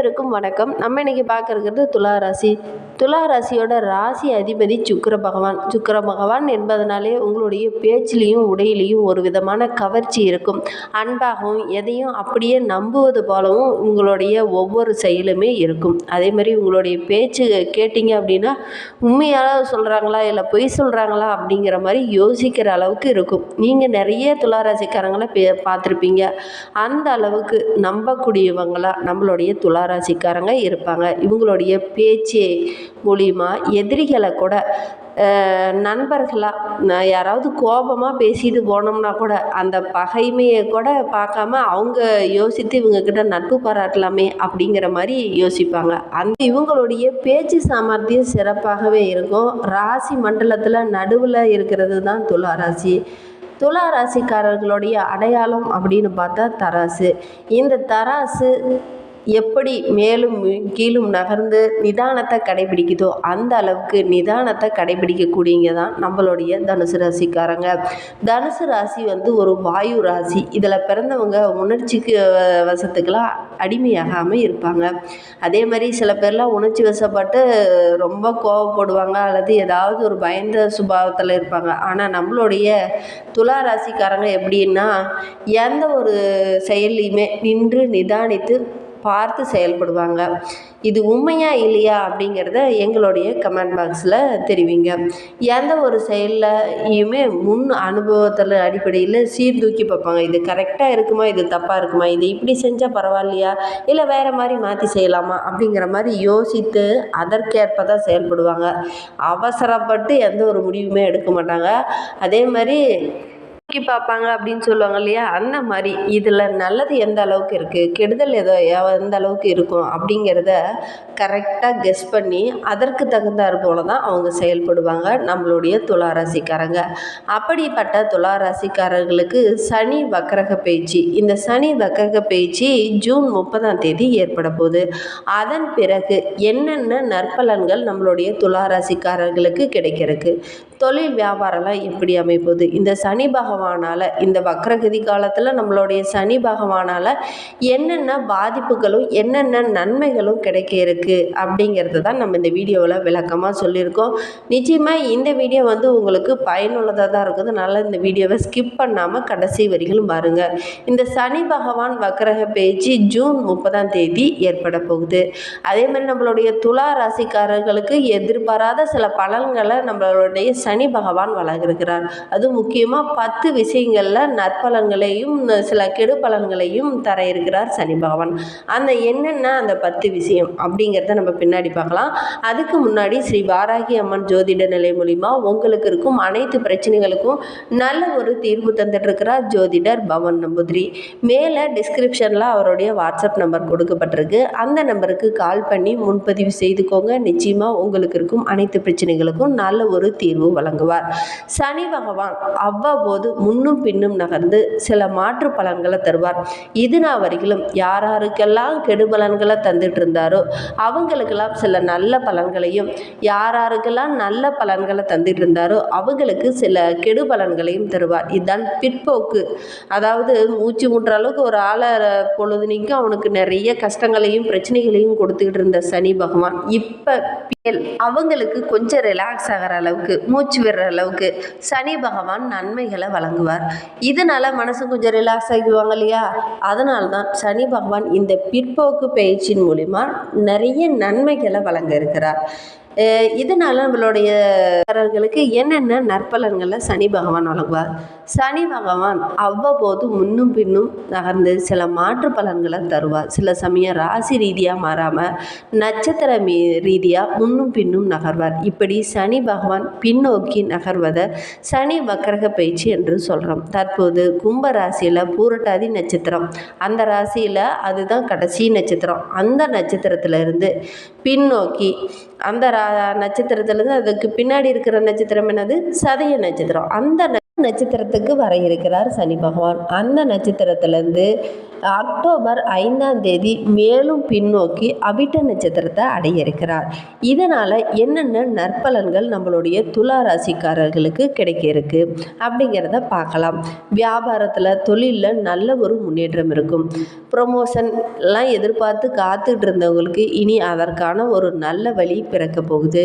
அனைவருக்கும் வணக்கம். நம்ம இன்னைக்கு பார்க்க இருக்கிறது துலா ராசி. துலா ராசியோட ராசி அதிபதி சுக்கர பகவான். சுக்கர பகவான் என்பதனாலே உங்களுடைய பேச்சிலையும் உடையிலையும் ஒரு விதமான கவர்ச்சி இருக்கும். அன்பாகவும் எதையும் அப்படியே நம்புவது போலவும் உங்களுடைய ஒவ்வொரு செயலுமே இருக்கும். அதே மாதிரி உங்களுடைய பேச்சு கேட்டிங்க அப்படின்னா உண்மையாக சொல்கிறாங்களா இல்லை பொய் சொல்கிறாங்களா அப்படிங்கிற மாதிரி யோசிக்கிற அளவுக்கு இருக்கும். நீங்கள் நிறைய துலா ராசிக்காரங்களை பே பார்த்துருப்பீங்க. அந்த அளவுக்கு நம்பக்கூடியவங்களா நம்மளுடைய துலா ராசிக்காரங்க இருப்பாங்க. இவங்களுடைய பேச்சு மூலிமா எதிரிகளை கூட நண்பர்களாக யாராவது கோபமாக பேசிட்டு போனோம்னா கூட அந்த பகைமையை கூட பார்க்காம அவங்க யோசித்து இவங்கக்கிட்ட நட்பு பாராட்டலாமே அப்படிங்கிற மாதிரி யோசிப்பாங்க. அந்த இவங்களுடைய பேச்சு சாமர்த்தியம் சிறப்பாகவே இருக்கும். ராசி மண்டலத்தில் நடுவில் இருக்கிறது தான் துலா ராசி. துலா ராசிக்காரர்களுடைய அடையாளம் அப்படின்னு பார்த்தா தராசு. இந்த தராசு எப்படி மேலும் கீழும் நகர்ந்து நிதானத்தை கடைபிடிக்குதோ அந்த அளவுக்கு நிதானத்தை கடைபிடிக்கக்கூடியங்க தான் நம்மளுடைய தனுசு ராசிக்காரங்க. தனுசு ராசி வந்து ஒரு வாயு ராசி. இதில் பிறந்தவங்க உணர்ச்சிக்கு வசத்துக்கெல்லாம் அடிமையாகாமல் இருப்பாங்க. அதே மாதிரி சில பேர்லாம் உணர்ச்சி வசப்பட்டு ரொம்ப கோவப்படுவாங்க அல்லது ஏதாவது ஒரு பயந்த சுபாவத்தில் இருப்பாங்க. ஆனால் நம்மளுடைய துலா ராசிக்காரங்க எப்படின்னா எந்த ஒரு செயல்லையுமே நின்று நிதானித்து பார்த்து செயல்படுவாங்க. இது உண்மையா இல்லையா அப்படிங்கிறத எங்களுடைய கமெண்ட் பாக்ஸில் தெரிவிங்க. எந்த ஒரு செயல்லையுமே முன் அனுபவத்தில் அடிப்படையில் சீர்தூக்கி பார்ப்பாங்க. இது கரெக்டாக இருக்குமா? இது தப்பாக இருக்குமா? இது இப்படி செஞ்சால் பரவாயில்லையா? இல்லை வேறு மாதிரி மாற்றி செய்யலாமா? அப்படிங்கிற மாதிரி யோசித்து அதற்கேற்ப தான் செயல்படுவாங்க. அவசரப்பட்டு எந்த ஒரு முடிவுமே எடுக்க மாட்டாங்க. அதே மாதிரி தூக்கி பார்ப்பாங்க அப்படின்னு சொல்லுவாங்க இல்லையா? அந்த மாதிரி இதில் நல்லது எந்த அளவுக்கு இருக்குது கெடுதல் எதோ எந்த அளவுக்கு இருக்கும்? அப்படிங்கிறத கரெக்டாக கெஸ் பண்ணி அதற்கு தகுந்தாற் போல தான் அவங்க செயல்படுவாங்க நம்மளுடைய துளாராசிக்காரங்க. அப்படிப்பட்ட துளாராசிக்காரர்களுக்கு சனி வக்கரக பயிற்சி இந்த சனி வக்கரக பயிற்சி ஜூன் முப்பதாம் தேதி ஏற்பட போகுது. அதன் பிறகு என்னென்ன நற்பலன்கள் நம்மளுடைய துளாராசிக்காரர்களுக்கு கிடைக்கிறதுக்கு? தொழில் வியாபாரம்லாம் எப்படி அமைப்போகுது? இந்த சனி பகவானால் இந்த வக்ரகதி காலத்தில் நம்மளுடைய சனி பகவானால் என்னென்ன பாதிப்புகளும் என்னென்ன நன்மைகளும் கிடைக்க இருக்குது அப்படிங்கிறது தான் நம்ம இந்த வீடியோவில் விளக்கமாக சொல்லியிருக்கோம். நிச்சயமாக இந்த வீடியோ வந்து உங்களுக்கு பயனுள்ளதாக தான் இருக்குது. அதனால் இந்த வீடியோவை ஸ்கிப் பண்ணாமல் கடைசி வரிகளும் பாருங்கள் இந்த சனி பகவான் வக்ரக பேச்சு ஜூன் முப்பதாம் தேதி ஏற்பட போகுது. அதே மாதிரி நம்மளுடைய துலா ராசிக்காரர்களுக்கு எதிர்பாராத சில பலன்களை நம்மளுடைய சனி பகவான் வழங்கிருக்கிறார் அது முக்கியமாக பத்து விஷயங்களில் நற்பலன்களையும் சில கெடு பலன்களையும் தர இருக்கிறார் சனி பகவான். அந்த என்னென்ன அந்த பத்து விஷயம் அப்படிங்கிறத நம்ம பின்னாடி பார்க்கலாம். அதுக்கு முன்னாடி ஸ்ரீ வாராகி அம்மன் ஜோதிட நிலை மூலிமா உங்களுக்கு இருக்கும் அனைத்து பிரச்சனைகளுக்கும் நல்ல ஒரு தீர்வு தந்துட்டுருக்கிறார் ஜோதிடர் பவன் நம்பூதிரி. மேலே டிஸ்கிரிப்ஷனில் அவருடைய வாட்ஸ்அப் நம்பர் கொடுக்கப்பட்டிருக்கு. அந்த நம்பருக்கு கால் பண்ணி முன்பதிவு செய்துக்கோங்க. நிச்சயமாக உங்களுக்கு இருக்கும் அனைத்து பிரச்சனைகளுக்கும் நல்ல ஒரு தீர்வு வழங்குவார். சனி பகவான் அவ்வப்போது முன்னும் பின்னும் நகர்ந்து சில மாற்று பலன்களை தருவார். இது நான் வரையிலும் யார் யாருக்கெல்லாம் கெடு பலன்களை தந்துட்டு இருந்தாரோ அவங்களுக்கெல்லாம் சில நல்ல பலன்களையும் யார் யாருக்கெல்லாம் நல்ல பலன்களை தந்துட்டு இருந்தாரோ அவங்களுக்கு சில கெடு பலன்களையும் தருவார். இதுதான் பிற்போக்கு. அதாவது மூச்சு முட்டுற அளவுக்கு ஒரு ஆளை பொழுதுனிக்கும் அவனுக்கு நிறைய கஷ்டங்களையும் பிரச்சனைகளையும் கொடுத்துக்கிட்டு இருந்த சனி பகவான். இப்போ அவங்களுக்கு கொஞ்சம் ரிலாக்ஸ் ஆகிற அளவுக்கு மூச்சு விடுற அளவுக்கு சனி பகவான் நன்மைகளை வழங்குவார். இதனால் மனசு கொஞ்சம் ரிலாக்ஸ் ஆகிடுவாங்க இல்லையா? அதனால தான் சனி பகவான் இந்த பிற்போக்கு பயிற்சியின் மூலிமா நிறைய நன்மைகளை வழங்க இருக்கிறார். இதனால் நம்மளுடைய என்னென்ன நற்பலன்களை சனி பகவான் வழங்குவார்? சனி பகவான் அவ்வப்போது முன்னும் பின்னும் நகர்ந்து சில மாற்று பலன்களை தருவார். சில சமயம் ராசி ரீதியாக மாறாமல் நட்சத்திர மீ ரீதியாக முன்னும் பின்னும் நகர்வார். இப்படி சனி பகவான் பின்னோக்கி நகர்வதை சனி வக்கரக பயிற்சி என்று சொல்கிறோம் தற்போது கும்ப ராசியில் பூரட்டாதி நட்சத்திரம். அந்த ராசியில் அதுதான் கடைசி நட்சத்திரம். அந்த நட்சத்திரத்திலிருந்து பின்னோக்கி. அந்த ரா நட்சத்திரத்துலேருந்து அதுக்கு பின்னாடி இருக்கிற நட்சத்திரம் என்னது? சதய நட்சத்திரம். அந்த நட்சத்திரத்துக்கு வர இருக்கிறார் சனி பகவான். அந்த நட்சத்திரத்திலேருந்து அக்டோபர் ஐந்தாம் தேதி மேலும் பின்னோக்கி அவிட்ட நட்சத்திரத்தை அடைய இருக்கிறார் இதனால் என்னென்ன நற்பலன்கள் நம்மளுடைய துலா ராசிக்காரர்களுக்கு கிடைக்க இருக்கு அப்படிங்கிறத பார்க்கலாம். வியாபாரத்தில் தொழிலில் நல்ல ஒரு முன்னேற்றம் இருக்கும். ப்ரொமோஷன் எல்லாம் எதிர்பார்த்து காத்துட்டு இருந்தவங்களுக்கு இனி அதற்கான ஒரு நல்ல வழி பிறக்க போகுது.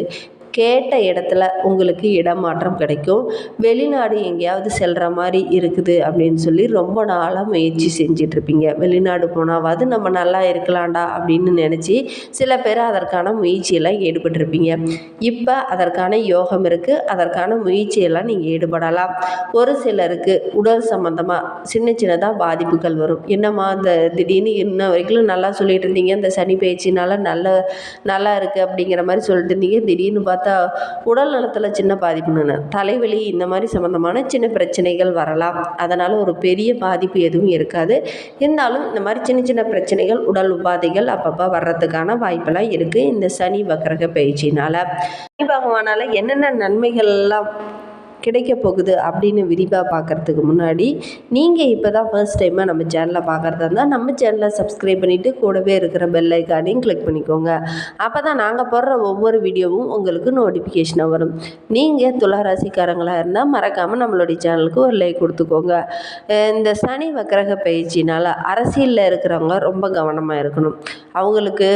கேட்ட இடத்துல உங்களுக்கு இடமாற்றம் கிடைக்கும். வெளிநாடு எங்கேயாவது செல்கிற மாதிரி இருக்குது அப்படின்னு சொல்லி ரொம்ப நாளாக முயற்சி செஞ்சிட்ருப்பீங்க. வெளிநாடு போனாவது நம்ம நல்லா இருக்கலாம்டா அப்படின்னு நினச்சி சில பேர் அதற்கான முயற்சியெல்லாம் ஈடுபட்டிருப்பீங்க. இப்போ அதற்கான யோகம் இருக்குது அதற்கான முயற்சியெல்லாம் நீங்கள் ஈடுபடலாம். ஒரு சிலருக்கு உடல் சம்மந்தமாக சின்ன சின்னதாக பாதிப்புகள் வரும். என்னம்மா இந்த திடீர்னு இன்ன வரைக்கும் நல்லா சொல்லிட்டு இருந்தீங்க. இந்த சனி பயிற்சினால நல்ல நல்லா இருக்குது அப்படிங்கிற மாதிரி சொல்லிட்டு இருந்தீங்க. திடீர்னு பார்த்து உடல் நலத்தில் சின்ன பாதிப்புன்னு தலைவலி இந்த மாதிரி சம்மந்தமான சின்ன பிரச்சனைகள் வரலாம். அதனால் ஒரு பெரிய பாதிப்பு எதுவும் இருக்காது. இருந்தாலும் இந்த மாதிரி சின்ன சின்ன பிரச்சனைகள் உடல் உபாதைகள் அப்பப்போ வர்றதுக்கான வாய்ப்பெல்லாம் இருக்குது இந்த சனி வக்கரக பயிற்சினால் சனி பகவானால் என்னென்ன நன்மைகள்லாம் கிடைக்க போகுது அப்படின்னு விரிவாக பார்க்குறதுக்கு முன்னாடி நீங்கள் இப்போ தான் ஃபர்ஸ்ட் டைமாக நம்ம சேனலை பார்க்குறதா இருந்தால் நம்ம சேனலை சப்ஸ்கிரைப் பண்ணிவிட்டு கூடவே இருக்கிற பெல் ஐக்கானையும் கிளிக் பண்ணிக்கோங்க. அப்போ தான் நாங்கள் போடுற ஒவ்வொரு வீடியோவும் உங்களுக்கு நோட்டிஃபிகேஷனாக வரும். நீங்கள் துளாராசிக்காரங்களாக இருந்தால் மறக்காமல் நம்மளுடைய சேனலுக்கு ஒரு லைக் கொடுத்துக்கோங்க. இந்த சனி வக்கரக பயிற்சினால் அரசியலில் இருக்கிறவங்க ரொம்ப கவனமாக இருக்கணும். அவங்களுக்கு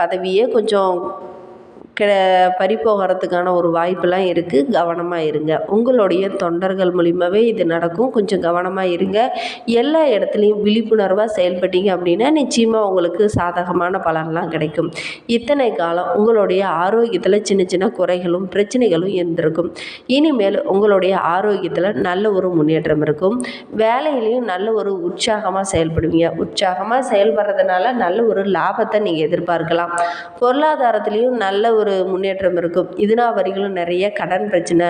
பதவியே கொஞ்சம் கிட பறிப்போகிறதுக்கான ஒரு வாய்ப்பெல்லாம் இருக்குது கவனமாக இருங்க. உங்களுடைய தொண்டர்கள் மூலியமாகவே இது நடக்கும். கொஞ்சம் கவனமாக இருங்க. எல்லா இடத்துலையும் விழிப்புணர்வாக செயல்பட்டீங்க அப்படின்னா நிச்சயமாக உங்களுக்கு சாதகமான பலன்லாம் கிடைக்கும். இத்தனை காலம் உங்களுடைய ஆரோக்கியத்தில் சின்ன சின்ன குறைகளும் பிரச்சனைகளும் இருந்திருக்கும். இனிமேல் உங்களுடைய ஆரோக்கியத்தில் நல்ல ஒரு முன்னேற்றம் இருக்கும். வேலையிலையும் நல்ல ஒரு உற்சாகமாக செயல்படுவீங்க. உற்சாகமாக செயல்படுறதுனால நல்ல ஒரு லாபத்தை நீங்கள் எதிர்பார்க்கலாம். பொருளாதாரத்துலேயும் நல்ல ஒரு முன்னேற்றம் இருக்கும். இதுனா வரிகளும் நிறைய கடன் பிரச்சனை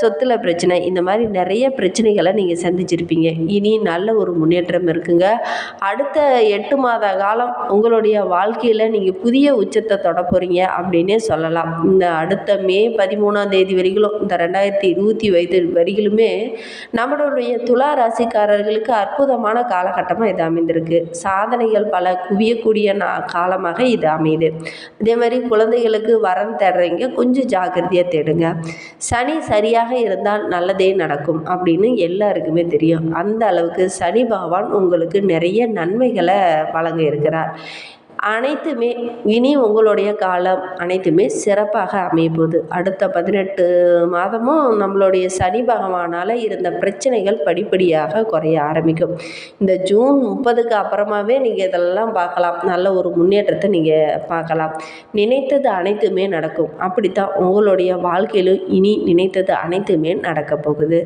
சொத்துல பிரச்சனை இந்த மாதிரி நிறைய பிரச்சனைகளை நீங்கள் சந்திச்சிருப்பீங்க. இனி நல்ல ஒரு முன்னேற்றம் இருக்குங்க. அடுத்த எட்டு மாத காலம் உங்களுடைய வாழ்க்கையில் நீங்கள் புதிய உச்சத்தை தொட போகிறீங்க அப்படின்னே சொல்லலாம். இந்த அடுத்த மே பதிமூணாம் தேதி வரைகளும் இந்த ரெண்டாயிரத்தி இருபத்தி வயது வரைகளுமே நம்மளுடைய துலா ராசிக்காரர்களுக்கு அற்புதமான காலகட்டமாக இது அமைந்திருக்கு. சாதனைகள் பல குவியக்கூடிய நா காலமாக இது அமையுது. அதே மாதிரி குழந்தைகளுக்கு வரம் தேடுறீங்க கொஞ்சம் ஜாக்கிரதையாக தேடுங்க. சனி சரியாக இருந்தால் நல்லதே நடக்கும் அப்படின்னு எல்லாருக்குமே தெரியும். அந்த அளவுக்கு சனி பகவான் உங்களுக்கு நிறைய நன்மைகளை வழங்க இருக்கிறார். அனைத்துமே இனி உங்களுடைய காலம் அனைத்துமே சிறப்பாக அமையப்போகுது. அடுத்த பதினெட்டு மாதமும் நம்மளுடைய சனி பகவானால் இருந்த பிரச்சனைகள் படிப்படியாக குறைய ஆரம்பிக்கும். இந்த ஜூன் முப்பதுக்கு அப்புறமாவே நீங்கள் இதெல்லாம் பார்க்கலாம். நல்ல ஒரு முன்னேற்றத்தை நீங்கள் பார்க்கலாம். நினைத்தது அனைத்துமே நடக்கும். அப்படித்தான் உங்களுடைய வாழ்க்கையிலும் இனி நினைத்தது அனைத்துமே நடக்க போகுது.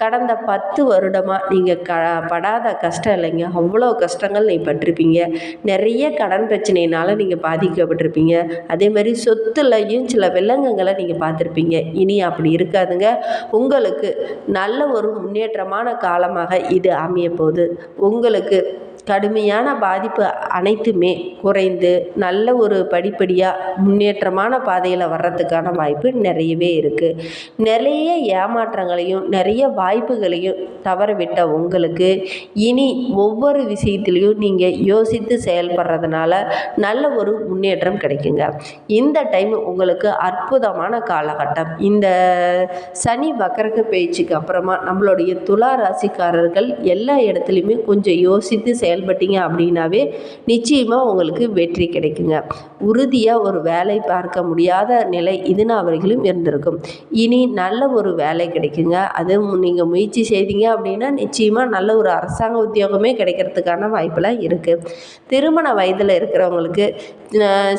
கடந்த பத்து வருடமாக நீங்கள் க படாத கஷ்டம் இல்லைங்க. அவ்வளோ கஷ்டங்கள் நீங்கள் பட்டிருப்பீங்க. நிறைய கடன் பிரச்சனையினால் நீங்கள் பாதிக்கப்பட்டிருப்பீங்க. அதே மாதிரி சொத்துலையும் சில விலங்குகளை நீங்கள் பார்த்துருப்பீங்க. இனி அப்படி இருக்காதுங்க. உங்களுக்கு நல்ல ஒரு முன்னேற்றமான காலமாக இது அமைய போகுது உங்களுக்கு கடுமையான பாதிப்பு அனைத்துமே குறைந்து நல்ல ஒரு படிப்படியாக முன்னேற்றமான பாதையில் வர்றதுக்கான வாய்ப்பு நிறையவே இருக்குது நிறைய ஏமாற்றங்களையும் நிறைய வாய்ப்புகளையும் தவறவிட்ட உங்களுக்கு இனி ஒவ்வொரு விஷயத்துலையும் நீங்கள் யோசித்து செயல்படுறதுனால நல்ல ஒரு முன்னேற்றம் கிடைக்குங்க. இந்த டைம் உங்களுக்கு அற்புதமான காலகட்டம். இந்த சனி வக்கரக பேச்சுக்கு அப்புறமா நம்மளுடைய துலா ராசிக்காரர்கள் எல்லா இடத்துலையுமே கொஞ்சம் யோசித்து செயல் செயல்பட்டீங்க அப்படின்னாவே நிச்சயமாக உங்களுக்கு வெற்றி கிடைக்குங்க. உறுதியாக ஒரு வேலை பார்க்க முடியாத நிலை இதுனா அவர்களும் இருந்திருக்கும். இனி நல்ல ஒரு வேலை கிடைக்குங்க. அதுவும் நீங்கள் முயற்சி செய்தீங்க அப்படின்னா நிச்சயமாக நல்ல ஒரு அரசாங்க உத்தியோகமே கிடைக்கிறதுக்கான வாய்ப்பெல்லாம் இருக்குது திருமண வயதில் இருக்கிறவங்களுக்கு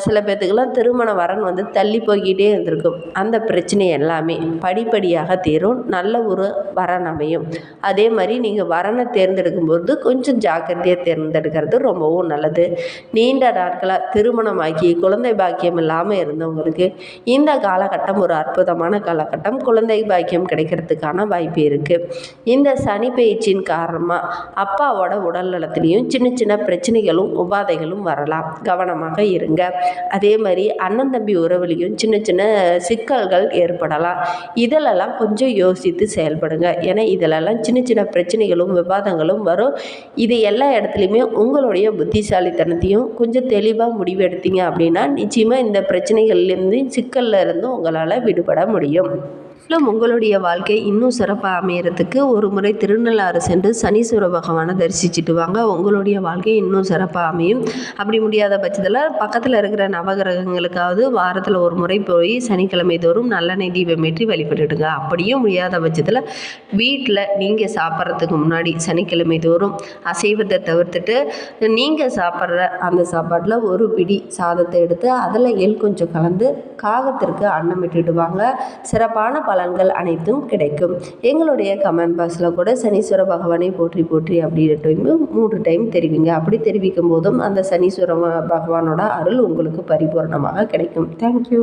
சில பேர்த்துக்கெல்லாம் திருமண வரன் வந்து தள்ளி போய்கிட்டே இருந்திருக்கும். அந்த பிரச்சனை எல்லாமே படிப்படியாக தீரும். நல்ல ஒரு வரன் அமையும். அதே மாதிரி நீங்கள் வரனை தேர்ந்தெடுக்கும்போது கொஞ்சம் ஜாக்கிரதையாக தேர்ந்தெடுக்கிறது ரொம்பவும் நல்லது. நீண்ட நாட்களாக திருமணமாகி குழந்தை பாக்கியம் இல்லாமல் இருந்தவங்களுக்கு இந்த காலகட்டம் ஒரு அற்புதமான காலகட்டம். குழந்தை பாக்கியம் கிடைக்கிறதுக்கான வாய்ப்பு இருக்குது இந்த சனி பயிற்சியின் காரணமாக அப்பாவோட உடல் நலத்திலையும் சின்ன சின்ன பிரச்சனைகளும் உபாதைகளும் வரலாம். கவனமாக இருங்க. அதே மாதிரி அண்ணன் தம்பி உறவுலையும் சின்ன சின்ன சிக்கல்கள் ஏற்படலாம். இதிலெல்லாம் கொஞ்சம் யோசித்து செயல்படுங்க. ஏன்னா இதிலெல்லாம் சின்ன சின்ன பிரச்சனைகளும் விவாதங்களும் வரும். இது எல்லா இடத்துலையும் உங்களுடைய புத்திசாலித்தனத்தையும் கொஞ்சம் தெளிவாக முடிவெடுத்தீங்க அப்படின்னா நிச்சயமாக இந்த பிரச்சனைகள்லேருந்து சிக்கல்ல இருந்தும் உங்களால் விடுபட முடியும். மேலும் உங்களுடைய வாழ்க்கை இன்னும் சிறப்பாக அமையறதுக்கு ஒரு முறை திருநள்ளாறு சென்று சனீஸ்வர பகவானை தரிசிச்சுட்டு வாங்க. உங்களுடைய வாழ்க்கை இன்னும் சிறப்பாக அமையும். அப்படி முடியாத பட்சத்தில் பக்கத்தில் இருக்கிற நவகிரகங்களுக்காவது வாரத்தில் ஒரு முறை போய் சனிக்கிழமை தோறும் நல்லெண்ணெய் தீபம் ஏற்றி வழிபட்டுடுங்க. அப்படியும் முடியாத பட்சத்தில் வீட்டில் நீங்கள் சாப்பிட்றதுக்கு முன்னாடி சனிக்கிழமை தோறும் அசைவத்தை தவிர்த்துட்டு நீங்கள் சாப்பிட்ற அந்த சாப்பாட்டில் ஒரு பிடி சாதத்தை எடுத்து அதில் எள் கொஞ்சம் கலந்து காகத்திற்கு அன்னம் இட்டுட்டு சிறப்பான பல பலன்கள் அனைத்தும் கிடைக்கும். எங்களுடைய கமெண்ட் பாக்ஸில் கூட சனீஸ்வர பகவானை போற்றி போற்றி அப்படின்ட்டு மூன்று டைம் தெரிவிங்க. அப்படி தெரிவிக்கும் போதும் அந்த சனீஸ்வர பகவானோட அருள் உங்களுக்கு பரிபூர்ணமாக கிடைக்கும். தேங்க்யூ